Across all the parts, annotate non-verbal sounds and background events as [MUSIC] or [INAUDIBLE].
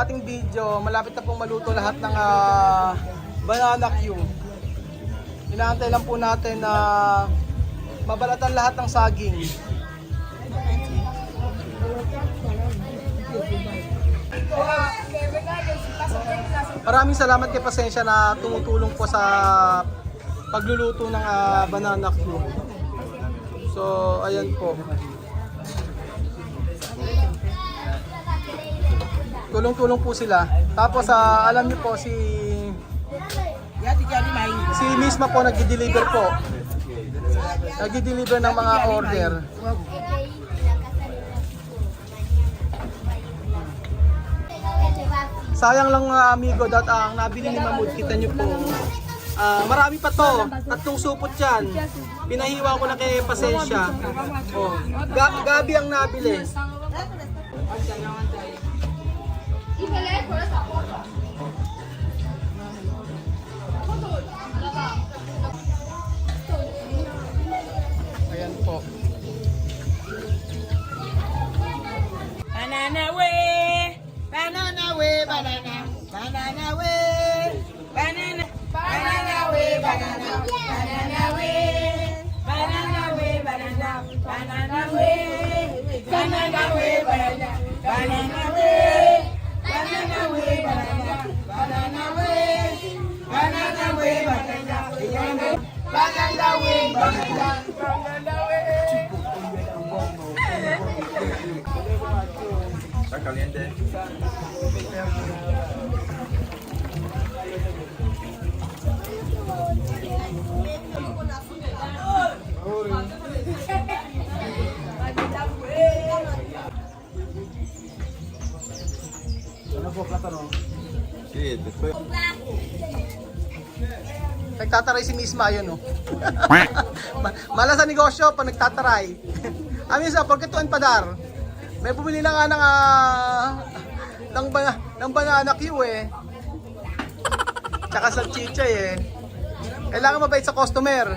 ating video, malapit na pong maluto lahat ng ah, banana Q. Inaantay lang po natin na mabalatan lahat ng saging. Maraming salamat kay Pasensya na tumutulong po sa pagluluto ng ah, banana Q. So, ayan po. Tulong-tulong po sila. Tapos ah, alam niyo po si si Misma po nagdi-deliver po. Nagdi-deliver ng mga order. Sayang lang mga amigo dat ang nabili ni Mamud kita niyo po. Ah, marami pa to. Tatlong supot yan. Pinahiwa ko na kay Pasensya. Oh. Ga- gabi ang nabili. Ayan po. Banana way, banana. Way, banana, banana way, banana, banana way, banana, banana way, banana. Way, banana, banana way, banana way, banana, banana way, Está caliente. Después. Nagtataray si Misma yun, no? [LAUGHS] Ma- Malas sa negosyo pag nagtataray. [LAUGHS] Amin sa, porque tuan padar. May bumili na nga ng, ah, ng, bana, ng banana Q eh. Tsaka sa chichay eh. Kailangan mabait sa customer.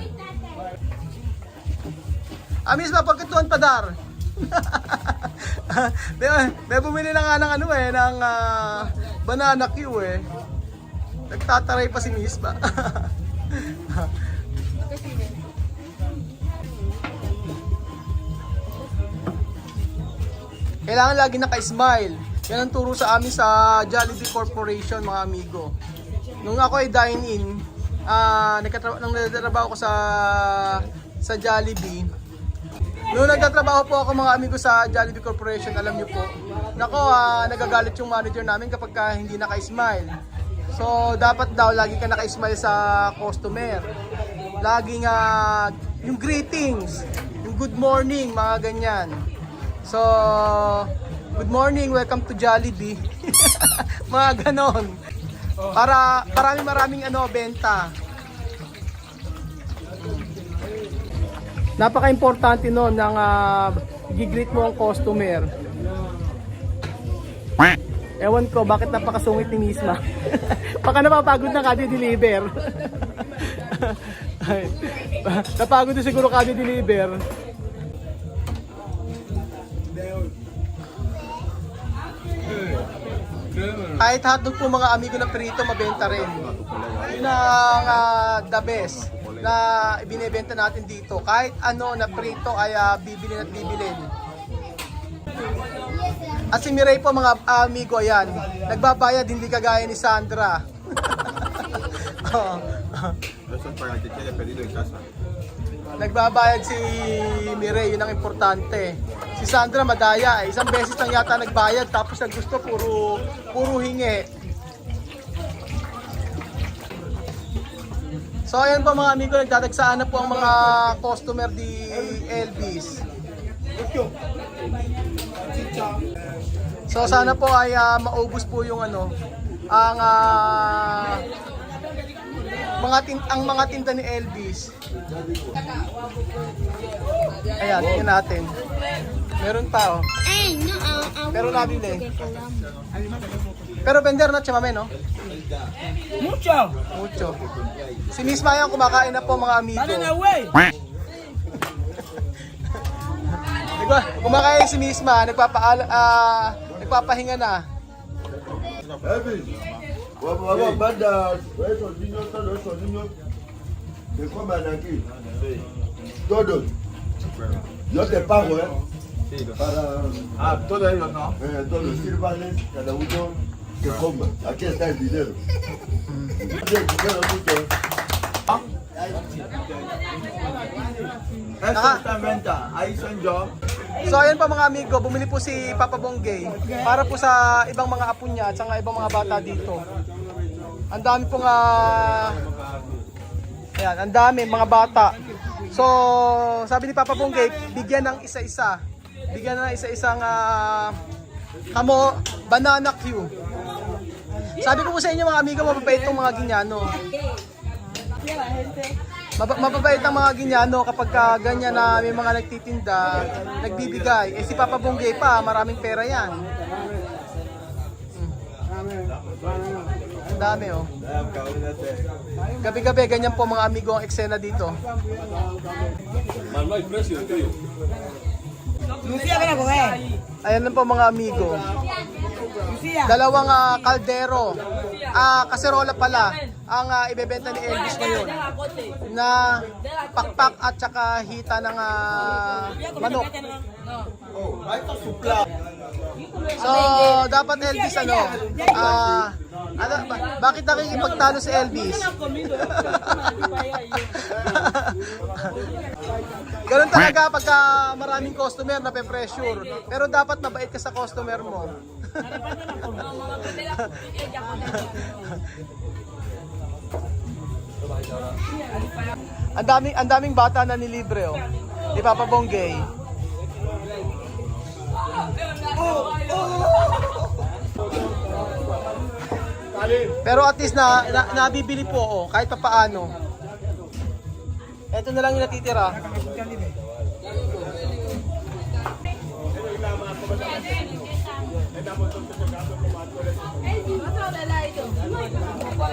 Amis ba, porque tuan padar. [LAUGHS] may, may bumili na nga ng ano eh, ng ah, banana Q eh. Nagtataray pa si Misma. [LAUGHS] Kailangan lagi naka-smile. Yan ang turo sa amin sa Jollibee Corporation, mga amigo. Nung ako ay dine-in, nung nagtatrabaho ko sa sa Jollibee, Noong nagtatrabaho po ako mga amigo sa Jollibee Corporation, alam niyo po, nako, ah, nagagalit yung manager namin kapag ka hindi naka-smile. So, dapat daw lagi ka naka-smile sa customer. Laging ah, yung greetings, yung good morning, mga ganyan. So, good morning, welcome to Jollibee. [LAUGHS] mga ganon. Para marami maraming ano benta. Napaka-importante no ng uh, gigreet mo ang customer. Ewan ko bakit napakasungit ni Misma. [LAUGHS] Baka napapagod na kami deliver. [LAUGHS] Ay, Napagod na siguro kami deliver. Kahit hotdog po mga amigo na prito, mabenta rin. Yun ang ah, the best na ibinebenta natin dito. Kahit ano na prito ay ah, bibilin at bibilin. At si Miray po mga amigo, ayan, nagbabayad hindi kagaya ni Sandra. [LAUGHS] Casa. Nagbabayad si Miray, yun ang importante. Si Sandra madaya, eh. isang beses lang yata nagbayad tapos ang gusto puro puro hingi. So ayan po mga amigo, nagdadagsaan na po ang mga customer di Elvis. So sana po ay ah, maubos po yung ano, ang ah, mga tin ang mga tinda ni Elvis. Ayan, tingnan natin. Meron pa oh. Ay, no, ah, ah, Pero nabili. Pero vender na chamame, no? Mucho. Mucho. Si Miss Maya kumakain na po mga amigo. Banana way. Diba? Kumakain si Miss Ma, nagpapaala, ah, nagpapahinga na. Elvis, wabo wabo bada, Para Ah, todos ellos, ¿no? eh, todos sírvanles, cada uno que coma. Aquí está el dinero. Ah. está en venta. Ahí son yo. So ayan po mga amigo, bumili po si Papa Bonggay para po sa ibang mga apo niya at sa mga ibang mga bata dito. Ang dami pong ah, Ayan, ang dami mga bata. So, sabi ni Papa Bonggay, bigyan ng isa-isa. Bigyan ng isa-isang ah, kamo banana Q. Sabi ko po sa inyo mga amigo, mababait itong mga ginyano. Mab- mababait ang mga ginyano kapag ka ganyan na may mga nagtitinda, nagbibigay. Eh si Papa Bonggay pa, maraming pera yan. Ang dami oh. Gabi-gabi, ganyan po mga amigo ang eksena dito. Lucia, ven a comer. Ayan lang po mga amigo. Lucia. Dalawang ah, kaldero. Ah, kaserola pala ang ah, ibebenta ni Elvis ngayon na pakpak at saka hita ng ah, manok. So, dapat Elvis ano? Ah, ano ba- bakit nakikipagtalo si Elvis? [LAUGHS] Ganun talaga pagka maraming customer na pressure. Pero dapat mabait ka sa customer mo. [LAUGHS] ang daming ang daming bata na nilibre oh. Di Papa Bonggay. Pero at least na, na nabibili po oh, kahit pa paano. Ito na lang yung natitira.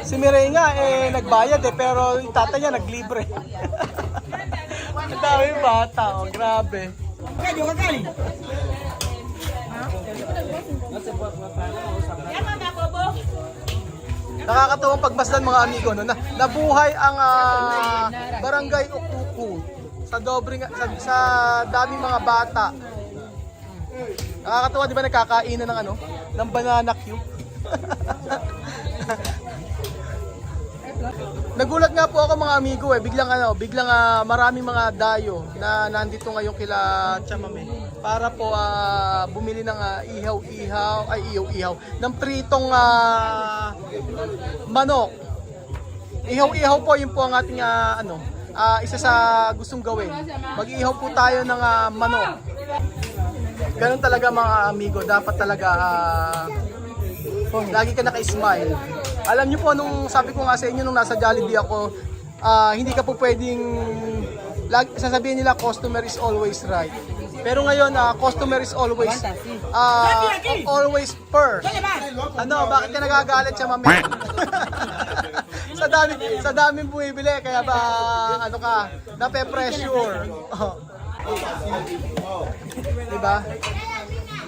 Si Mireille nga eh nagbayad eh pero yung tata niya naglibre. [LAUGHS] Ang dami bata oh, grabe. Kayo, kakali. Nakakatuwang pagmasdan mga amigo no na nabuhay ang ah, barangay Ukuku sa dobring sa, sa daming mga bata. Nakakatuwa di ba nagkakainan ng ano ng banana cube. [LAUGHS] Nagulat nga po ako mga amigo eh, biglang ano, biglang ah, maraming mga dayo na nandito ngayon kila Chamame para po ah, bumili ng ah, ihaw-ihaw, ay ihaw-ihaw, ng pritong ah, manok. Ihaw-ihaw po yun po ang ating ah, ano, ah, isa sa gustong gawin. Mag-ihaw po tayo ng ah, manok. Ganun talaga mga amigo, dapat talaga ah, lagi ka naka-smile. Alam niyo po nung sabi ko nga sa inyo nung nasa Jollibee ako, ah, hindi ka po pwedeng sasabihin nila customer is always right. Pero ngayon, ah, customer is always ah, always per. Ano, bakit ka nagagalit siya, mami? [LAUGHS] sa dami sa daming bumibili kaya ba ano ka, nape-pressure. Oh. [LAUGHS] Diba?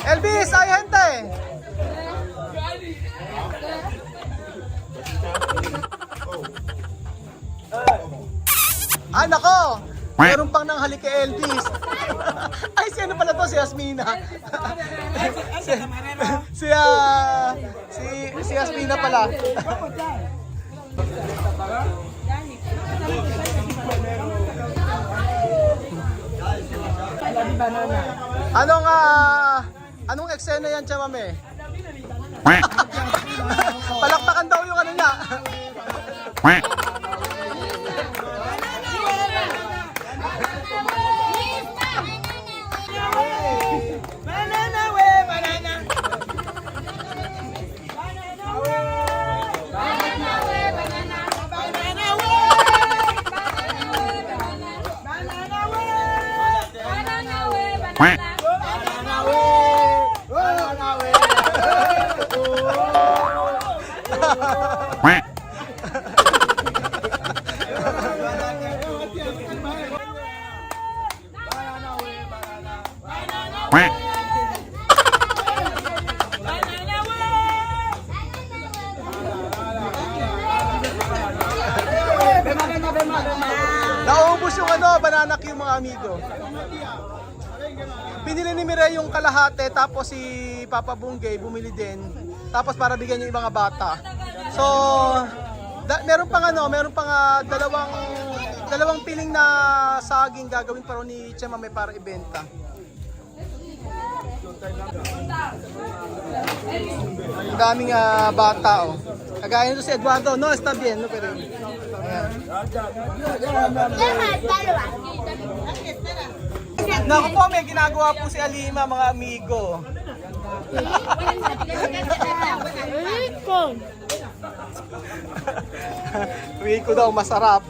Elvis, ay hente. Ay, nako! Meron pang nang halik kay Elvis. [LAUGHS] Ay, si ano pala to? Si Yasmina. si, [LAUGHS] si, ah, si, si Yasmina pala. [LAUGHS] Anong, ah, anong eksena yan, Chamame? Palakpakan daw yung ano niya. Naubos yung ano, banana cue mga amigo. Binili ni Mireille yung kalahate tapos si Papa Bunggay bumili din. Tapos para bigyan yung ibang bata. So, da- meron pang ano, meron pang ah, dalawang dalawang piling na saging gagawin pa rin ni Chema may para ibenta. Ang daming ah, bata oh. Kagaya nito si Eduardo, no, está bien, no, pero. Naku po, may ginagawa po si Alima, mga amigo. Uwi ko [LAUGHS] daw, masarap.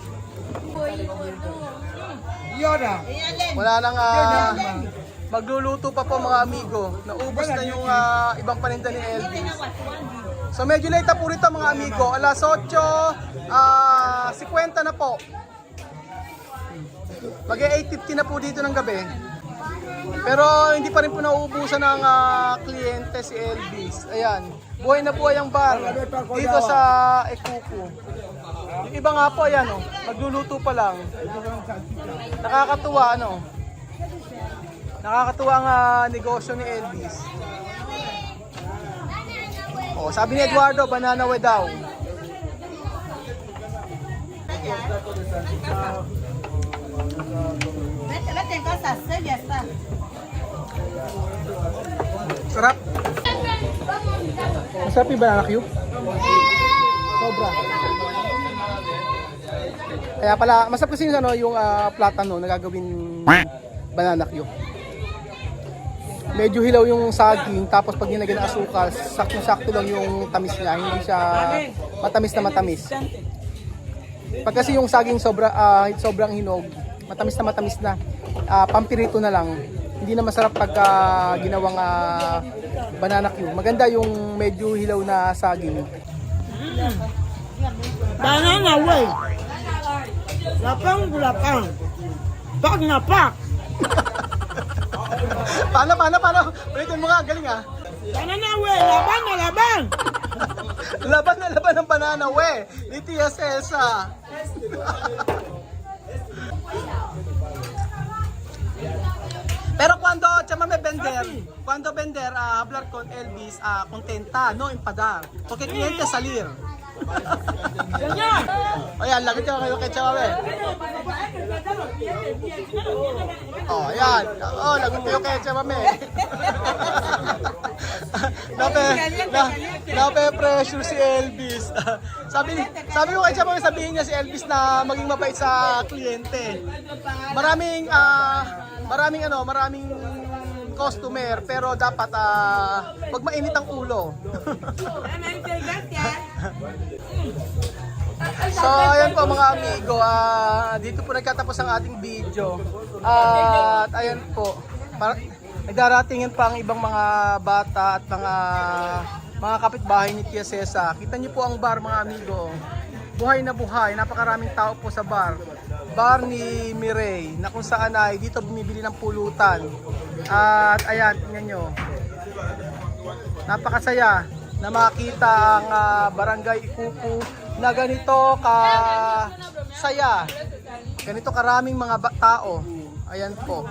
Yoda. Wala nang ah, magluluto pa po mga amigo. Naubos na yung ah, ibang paninda ni Elvis. So medyo late na po rito mga amigo. Alas 8, ah 50 na po. Mag 8.50 na po dito ng gabi. Pero hindi pa rin po nauubusan ng ah, kliyente si Elvis. Ayan. Buhay na buhay ang bar dito sa Ekuku. Yung iba nga po, ayan, oh, magluluto pa lang. Nakakatuwa, ano? Nakakatuwa ang ah, negosyo ni Elvis. Oh, sabi ni Eduardo, banana way daw. Sarap. Masarap yung banana cube. Sobra. Kaya pala, masarap kasi yung, ano, yung ah, platano na gagawin banana cube. Medyo hilaw yung saging, tapos pag nilagyan ng asukal, sakto-sakto lang yung tamis niya, hindi siya matamis na matamis. Pag kasi yung saging sobra, ah, sobrang hinog, matamis na matamis na, ah, pampirito na lang. Hindi na masarap pag ah, ginawang ah, banana cube. Maganda yung medyo hilaw na saging. Banana way. Lapang bulapang. Pak na pak. Paano, paano, paano? Ulitin mo nga, galing ah. Banana way. Laban na laban. [LAUGHS] Laban na laban ng banana, we! Ni Tia Cesa. Pero cuando chama me vender, cuando vender, ah, hablar con Elvis, ah, contenta, no empadar. Porque cliente salir. Ganyan. O yan, lagay ka kayo kay Chama me. Oh, yan. Oh, lagot kayo kay Chama me. nape, na, nape pressure si Elvis. [LAUGHS] sabi sabi ko kay Chama me, sabihin niya si Elvis na maging mabait sa kliyente. Maraming ah maraming ano, maraming customer pero dapat ah wag mainit ang ulo. [LAUGHS] So, ayan po mga amigo, ah, dito po nagkatapos ang ating video. at ayan po, para, nagdaratingin pa ang ibang mga bata at mga mga kapitbahay ni Tia Cesa. Kita niyo po ang bar mga amigo. Buhay na buhay, napakaraming tao po sa bar. Bar ni Mirey, na kung saan ay dito bumibili ng pulutan. At ayan, tingnan nyo. Napakasaya na makita ang ah, barangay Ikuku na ganito ka saya. Ganito karaming mga tao. Ayan po.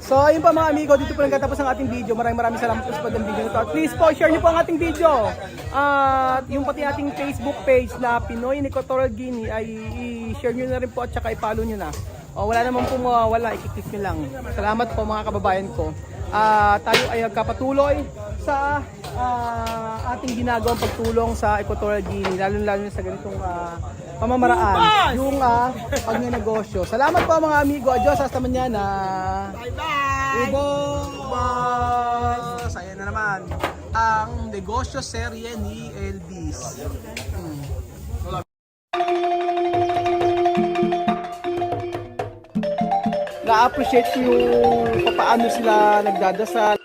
So ayun pa mga amigo, dito po nagtatapos ang ating video. Maraming maraming salamat po sa pagdang video nito. At please po, share niyo po ang ating video. At yung pati ating Facebook page na Pinoy in Equatorial Guinea ay i-share niyo na rin po at saka i-follow niyo na. O, wala naman po mawawala, i-click niyo lang. Salamat po mga kababayan ko. Ah, tayo ay nagkapatuloy sa ah, ating ginagawang pagtulong sa Equatorial Guinea, lalo-lalo sa ganitong ah, pamamaraan, yung uh, pagnenegosyo. Salamat po mga amigo. Adios, hasta mañana. Bye-bye. Ubos! Ayan na naman ang negosyo serye ni Elvis. Hmm. Na-appreciate ko yung paano sila nagdadasal,